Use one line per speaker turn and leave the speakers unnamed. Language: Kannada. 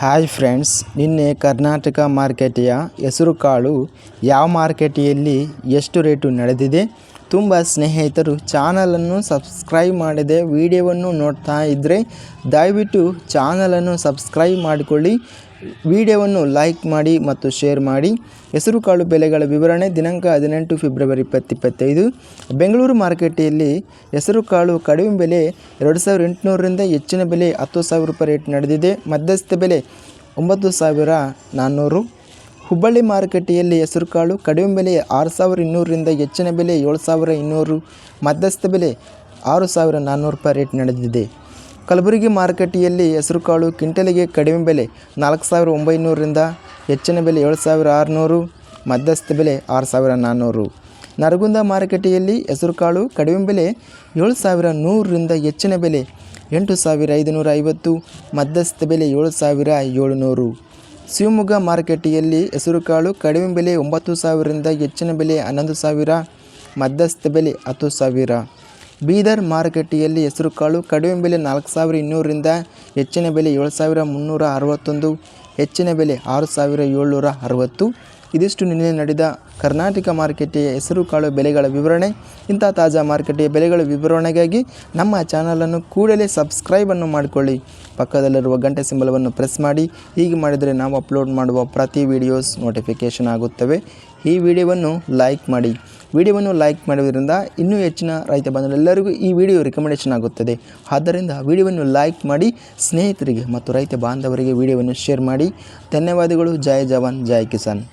ಹಾಯ್ ಫ್ರೆಂಡ್ಸ್ ನಿನ್ನೆ ಕರ್ನಾಟಕ ಮಾರ್ಕೆಟಿಯ ಹೆಸರುಕಾಳು ಯಾವ ಮಾರ್ಕೆಟಿಯಲ್ಲಿ ಎಷ್ಟು ರೇಟು ನಡೆದಿದೆ? ತುಂಬ ಸ್ನೇಹಿತರು ಚಾನಲನ್ನು ಸಬ್ಸ್ಕ್ರೈಬ್ ಮಾಡದೆ ವಿಡಿಯೋವನ್ನು ನೋಡ್ತಾ ಇದ್ದರೆ ದಯವಿಟ್ಟು ಚಾನಲನ್ನು ಸಬ್ಸ್ಕ್ರೈಬ್ ಮಾಡಿಕೊಳ್ಳಿ. ವಿಡಿಯೋವನ್ನು ಲೈಕ್ ಮಾಡಿ ಮತ್ತು ಶೇರ್ ಮಾಡಿ. ಹೆಸರುಕಾಳು ಬೆಲೆಗಳ ವಿವರಣೆ ದಿನಾಂಕ ಹದಿನೆಂಟು ಫೆಬ್ರವರಿ ಇಪ್ಪತ್ತಿಪ್ಪತ್ತೈದು ಬೆಂಗಳೂರು ಮಾರುಕಟ್ಟೆಯಲ್ಲಿ ಹೆಸರುಕಾಳು ಕಡಿಮೆ ಬೆಲೆ ಎರಡು ಸಾವಿರದ ಎಂಟುನೂರರಿಂದ ಹೆಚ್ಚಿನ ಬೆಲೆ ಹತ್ತು ಸಾವಿರ ರೂಪಾಯಿ ರೇಟ್ ನಡೆದಿದೆ. ಮಧ್ಯಸ್ಥ ಬೆಲೆ ಒಂಬತ್ತು ಸಾವಿರ ನಾನ್ನೂರು. ಹುಬ್ಬಳ್ಳಿ ಮಾರುಕಟ್ಟೆಯಲ್ಲಿ ಹೆಸರುಕಾಳು ಕಡಿಮೆ ಬೆಲೆ ಆರು ಸಾವಿರ ಇನ್ನೂರರಿಂದ ಹೆಚ್ಚಿನ ಬೆಲೆ ಏಳು ಸಾವಿರ ಇನ್ನೂರು, ಮಧ್ಯಸ್ಥ ಬೆಲೆ ಆರು ಸಾವಿರ ನಾನ್ನೂರು ರೂಪಾಯಿ ರೇಟ್ ನಡೆದಿದೆ. ಕಲಬುರಗಿ ಮಾರುಕಟ್ಟೆಯಲ್ಲಿ ಹೆಸರುಕಾಳು ಕ್ವಿಂಟಲಿಗೆ ಕಡಿಮೆ ಬೆಲೆ ನಾಲ್ಕು ಸಾವಿರ ಒಂಬೈನೂರರಿಂದ ಹೆಚ್ಚಿನ ಬೆಲೆ ಏಳು ಸಾವಿರ ಆರುನೂರು, ಮಧ್ಯಸ್ಥ ಬೆಲೆ ಆರು ಸಾವಿರ ನಾನ್ನೂರು. ನರಗುಂದ ಮಾರುಕಟ್ಟೆಯಲ್ಲಿ ಹೆಸರುಕಾಳು ಕಡಿಮೆ ಬೆಲೆ ಏಳು ಸಾವಿರ ನೂರರಿಂದ ಹೆಚ್ಚಿನ ಬೆಲೆ ಎಂಟು ಸಾವಿರ ಐದುನೂರ ಐವತ್ತು, ಮಧ್ಯಸ್ಥ ಬೆಲೆ ಏಳು ಸಾವಿರ ಏಳುನೂರು. ಶಿವಮೊಗ್ಗ ಮಾರುಕಟ್ಟೆಯಲ್ಲಿ ಹೆಸರುಕಾಳು ಕಡಿಮೆ ಬೆಲೆ ಒಂಬತ್ತು ಸಾವಿರದಿಂದ ಹೆಚ್ಚಿನ ಬೆಲೆ ಹನ್ನೊಂದು ಸಾವಿರ, ಮಧ್ಯಸ್ಥ ಬೆಲೆ ಹತ್ತು ಸಾವಿರ. ಬೀದರ್ ಮಾರುಕಟ್ಟೆಯಲ್ಲಿ ಹೆಸರುಕಾಳು ಕಡಿಮೆ ಬೆಲೆ ನಾಲ್ಕು ಸಾವಿರ ಇನ್ನೂರರಿಂದ ಹೆಚ್ಚಿನ ಬೆಲೆ ಏಳು ಸಾವಿರ ಮುನ್ನೂರ ಅರವತ್ತೊಂದು, ಹೆಚ್ಚಿನ ಬೆಲೆ ಆರು ಸಾವಿರ ಏಳ್ನೂರ ಅರವತ್ತು ಇದಿಷ್ಟು ನಿನ್ನೆ ನಡೆದ ಕರ್ನಾಟಕ ಮಾರುಕಟ್ಟೆಯ ಹೆಸರುಕಾಳು ಬೆಲೆಗಳ ವಿವರಣೆ, ಇಂಥ ತಾಜಾ ಮಾರುಕಟ್ಟೆಯ ಬೆಲೆಗಳ ವಿವರಣೆಗಾಗಿ ನಮ್ಮ ಚಾನಲನ್ನು ಕೂಡಲೇ ಸಬ್ಸ್ಕ್ರೈಬನ್ನು ಮಾಡಿಕೊಳ್ಳಿ. ಪಕ್ಕದಲ್ಲಿರುವ ಗಂಟೆ ಸಿಂಬಲವನ್ನು ಪ್ರೆಸ್ ಮಾಡಿ, ಹೀಗೆ ಮಾಡಿದರೆ ನಾವು ಅಪ್ಲೋಡ್ ಮಾಡುವ ಪ್ರತಿ ವಿಡಿಯೋಸ್ ನೋಟಿಫಿಕೇಷನ್ ಆಗುತ್ತವೆ. ಈ ವಿಡಿಯೋವನ್ನು ಲೈಕ್ ಮಾಡಿ. ವಿಡಿಯೋವನ್ನು ಲೈಕ್ ಮಾಡುವುದರಿಂದ ಇನ್ನೂ ಹೆಚ್ಚಿನ ರೈತ ಬಾಂಧವರೆಲ್ಲರಿಗೂ ಈ ವಿಡಿಯೋ ರಿಕಮೆಂಡೇಷನ್ ಆಗುತ್ತದೆ. ಆದ್ದರಿಂದ ವಿಡಿಯೋವನ್ನು ಲೈಕ್ ಮಾಡಿ, ಸ್ನೇಹಿತರಿಗೆ ಮತ್ತು ರೈತ ಬಾಂಧವರಿಗೆ ವಿಡಿಯೋವನ್ನು ಶೇರ್ ಮಾಡಿ. ಧನ್ಯವಾದಗಳು. ಜಯ ಜವಾನ್ ಜಯ ಕಿಸಾನ್.